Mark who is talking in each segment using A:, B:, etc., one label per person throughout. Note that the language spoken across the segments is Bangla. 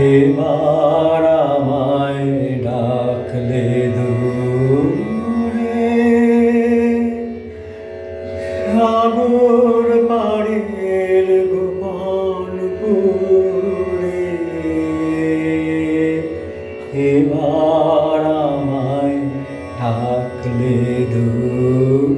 A: এবার আমায় ডাকলে দূরে। সাগর পাড়ের গোপন পুরে। এবার আমায় ডাকলে দূরে।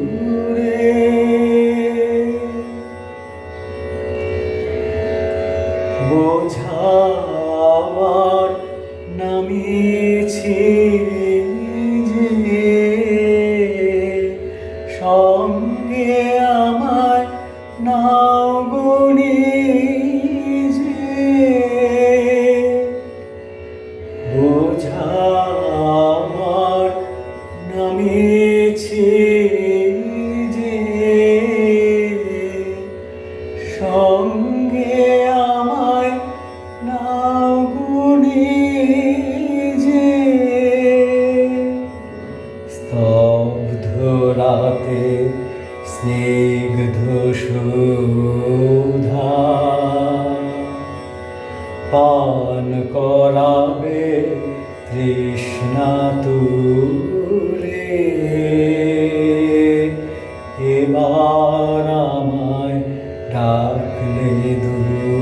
A: সঙ্গে আমার নাও যে বোঝা আমার যে সঙ্গে এবার আমায় ডাকলে দূরে।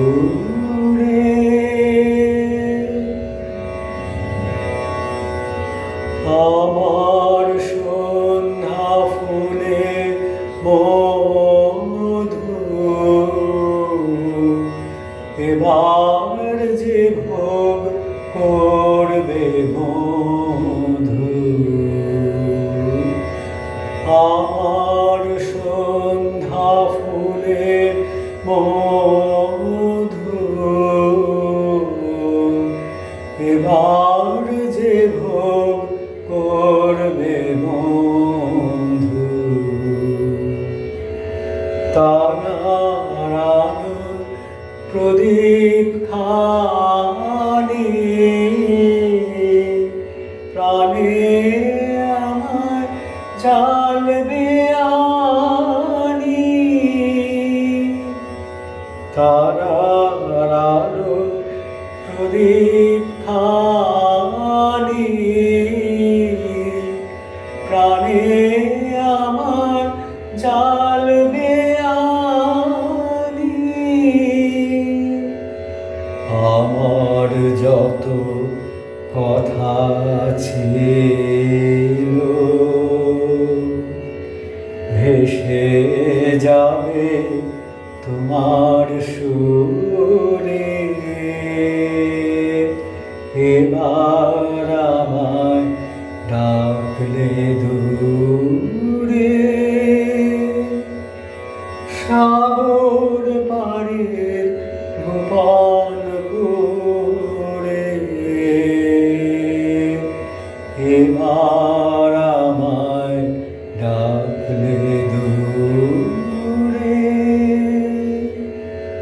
A: আমার সন্ধ্যা ফুলে মধু এবার তারানো প্রদীপ খানি প্রাণে আমার চালবে আনি তারানো প্রদীপ খানি প্রাণে ছিল ভেসে যাবে তোমার সুরে। এবার আমায় ডাকলে